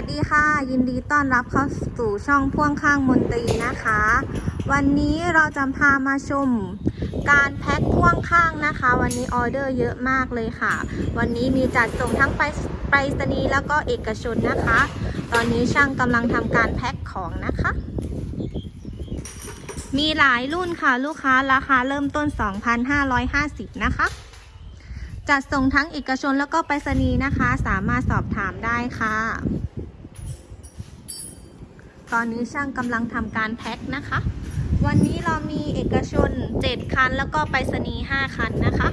วัสดีค่ะ ยินดีต้อนรับเข้าสู่ช่องพ่วงข้างมนตรีนะคะ วันนี้เราจะพามาชม การแพ็คพ่วงข้างนะคะ วันนี้ออเดอร์เยอะมากเลยค่ะ วันนี้มีจัดส่งทั้งไปไปรษณีย์แล้วก็เอกชนนะคะ ตอนนี้ช่างกำลังทำการแพ็คของนะคะ มีหลายรุ่นค่ะลูกค้าราคาเริ่มต้น 2,550 นะคะจัดส่งทั้งเอกชนแล้วก็ไปรษณีย์นะคะ สามารถสอบถามได้ค่ะ ตอนนี้ช่างกำลังทำการแพ็คนะคะ วันนี้เรามีเอกชน 7 คัน แล้วก็ไปรษณีย์5คันนะคะ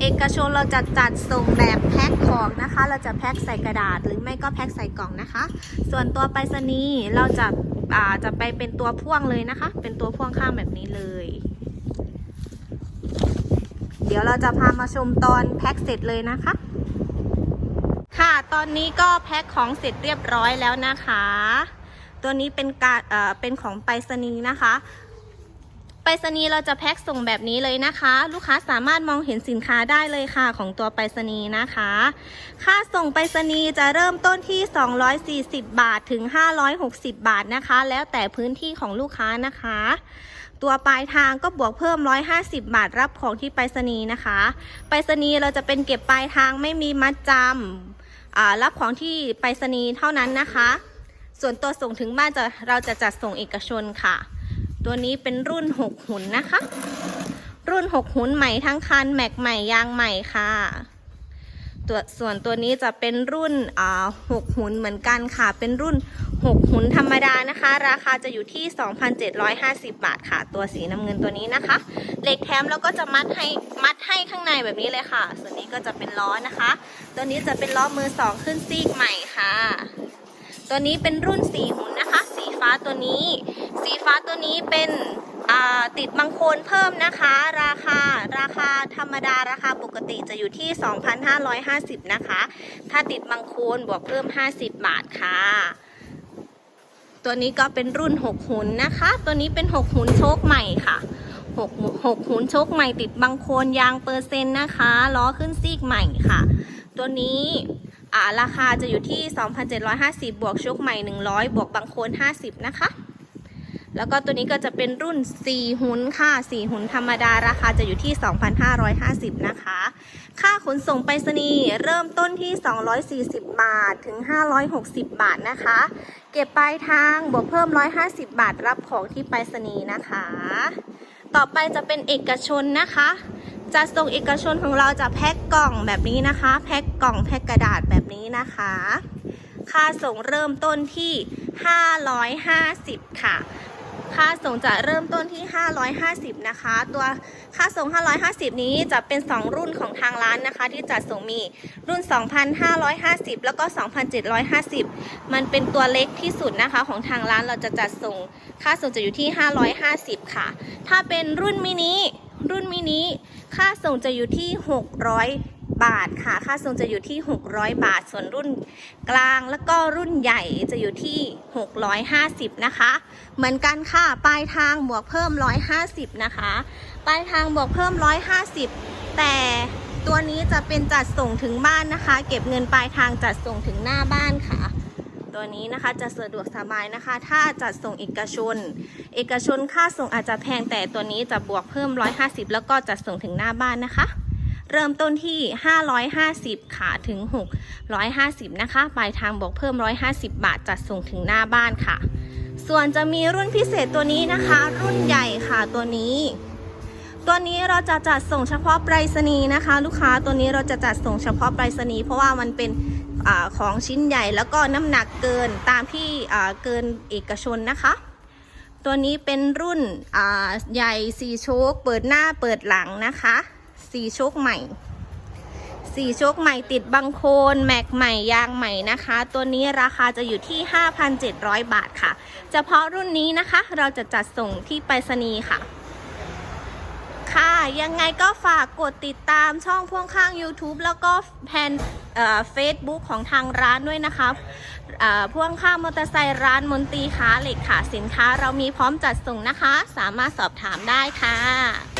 เอกชนเราจะจัดส่งแบบแพ็คของนะคะ เราจะแพ็คใส่กระดาษหรือไม่ก็แพ็คใส่กล่องนะคะ ส่วนตัวไปรษณีย์เราจะอาจะไปเป็นตัวพ่วงเลยนะคะ เป็นตัวพ่วงข้างแบบนี้เลย เดี๋ยวเราจะพามาชมตอนแพ็คเสร็จเลยนะคะ ค่ะ ตอนนี้ก็แพ็คของเสร็จเรียบร้อยแล้วนะคะ ตัวนี้เป็นการเอ่อเป็นของไปรษณีย์นะคะ ไปรษณีย์เราจะแพ็คส่งแบบนี้เลยนะคะ ลูกค้าสามารถมองเห็นสินค้าได้เลยค่ะ ของตัวไปรษณีย์นะคะ ค่าส่งไปรษณีย์จะเริ่มต้นที่ 240 บาทถึง 560 บาทนะคะ แล้วแต่พื้นที่ของลูกค้านะคะ ตัวปลายทางก็บวกเพิ่ม 150 บาทรับของที่ไปรษณีย์นะคะ ไปรษณีย์เราจะเป็นเก็บปลายทางไม่มีมัดจำอ่ารับของที่ไปรษณีย์เท่านั้นนะคะ ส่วนตัวส่งถึงบ้านจะเราจะจัดส่งเอกชนค่ะ ตัวนี้เป็นรุ่น 6 หุนนะคะ รุ่น 6 หุนใหม่ทั้งคันแม็กใหม่ยางใหม่ค่ะตัวส่วนตัวนี้จะเป็นรุ่นอ่า6หุนเหมือนกันค่ะ เป็นรุ่น 6 หุนธรรมดานะคะ ราคาจะอยู่ที่ 2,750 บาทค่ะ ตัวสีน้ำเงินตัวนี้นะคะเหล็กแถมแล้วก็จะมัดให้มัดให้ข้างในแบบนี้เลยค่ะ ส่วนนี้ก็จะเป็นล้อนะคะ ตัวนี้จะเป็นล้อมือสองขึ้นซีกใหม่ค่ะ ตัวนี้เป็นรุ่นสีหุนนะคะ สีฟ้าตัวนี้ สีฟ้าตัวนี้เป็นติดบังโคนเพิ่มนะคะ ราคาราคาธรรมดาราคาปกติจะอยู่ที่ 2,550 นะคะ ถ้าติดบังโคนบวกเพิ่ม 50 บาทค่ะ ตัวนี้ก็เป็นรุ่น 6 หุนนะคะ ตัวนี้เป็น 6 หุนโชคใหม่ค่ะ 6 6หุนโชคใหม่ติดบังโคนยางเปอร์เซ็นต์นะคะล้อขึ้นซีกใหม่ค่ะ ตัวนี้ อ่าราคาจะอยู่ที่ 2,750 บวกโชคใหม่ 100 บวกบังโคน50 นะคะ แล้วก็ตัวนี้ก็จะเป็นรุ่น 4 หุนค่ะ 4 หุนธรรมดาราคาจะอยู่ที่ 2,550 นะคะ ค่าขนส่งไปรษณีย์เริ่มต้นที่ 240 บาทถึง 560 บาทนะคะ เก็บปลายทางบวกเพิ่ม 150 บาทรับของที่ไปรษณีย์นะคะ ต่อไปจะเป็นเอกชนนะคะ จะส่งเอกชนของเราจะแพ็คกล่องแบบนี้นะคะ แพ็คกล่องแพ็คกระดาษแบบนี้นะคะ ค่าส่งเริ่มต้นที่ 550 ค่ะ ค่าส่งจะเริ่มต้นที่ 550 นะคะ ตัวค่าส่ง 550 นี้จะเป็น 2 รุ่นของทางร้านนะคะ ที่จัดส่งมีรุ่น 2,550 แล้วก็ 2,750 มันเป็นตัวเล็กที่สุดนะคะ ของทางร้านเราจะจัดส่ง ค่าส่งจะอยู่ที่ 550 ค่ะ ถ้าเป็นรุ่นมินิรุ่นมินิค่าส่งจะอยู่ที่ 600 บาทค่ะ ค่าส่งจะอยู่ที่ 600 บาท ส่วนรุ่นกลางแล้วก็รุ่นใหญ่จะอยู่ที่ 650 นะคะ เหมือนกันค่ะ ปลายทางบวกเพิ่ม 150 นะคะ ปลายทางบวกเพิ่ม 150 แต่ตัวนี้จะเป็นจัดส่งถึงบ้านนะคะ เก็บเงินปลายทางจัดส่งถึงหน้าบ้านค่ะ ตัวนี้นะคะจะสะดวกสบายนะคะ ถ้าจัดส่งเอกชน เอกชนค่าส่งอาจจะแพงแต่ตัวนี้จะบวกเพิ่ม 150 แล้วก็จัดส่งถึงหน้าบ้านนะคะ เริ่มต้นที่ 550 ค่ะ ถึง 650 นะคะ ปลายทางบวกเพิ่ม 150 บาท จัดส่งถึงหน้าบ้านค่ะ ส่วนจะมีรุ่นพิเศษตัวนี้นะคะ รุ่นใหญ่ค่ะตัวนี้ ตัวนี้เราจะจัดส่งเฉพาะไปรษณีย์นะคะ ลูกค้าตัวนี้เราจะจัดส่งเฉพาะไปรษณีย์เพราะว่ามันเป็นอของชิ้นใหญ่แล้วก็น้ำหนักเกินตามที่เกินเอกชนนะคะตัวนี้เป็นรุ่นใหญ่สีโชค เปิดหน้าเปิดหลังนะคะ สีโชคใหม่สีโชคใหม่ติดบังโคลนแม็กใหม่ยางใหม่นะคะ ตัวนี้ราคาจะอยู่ที่ 5,700 บาทค่ะ เฉพาะรุ่นนี้นะคะ เราจะจัดส่งที่ไปรษณีย์ค่ะ ค่ะยังไงก็ฝากกดติดตามช่องพ่วงข้าง YouTube แล้วก็แพนเฟซบุ๊กของทางร้านด้วยนะคะพ่วงข้างมอเตอร์ไซค์ร้านมนตีค้าเหล็กค่ะ สินค้าเรามีพร้อมจัดส่งนะคะ สามารถสอบถามได้ค่ะ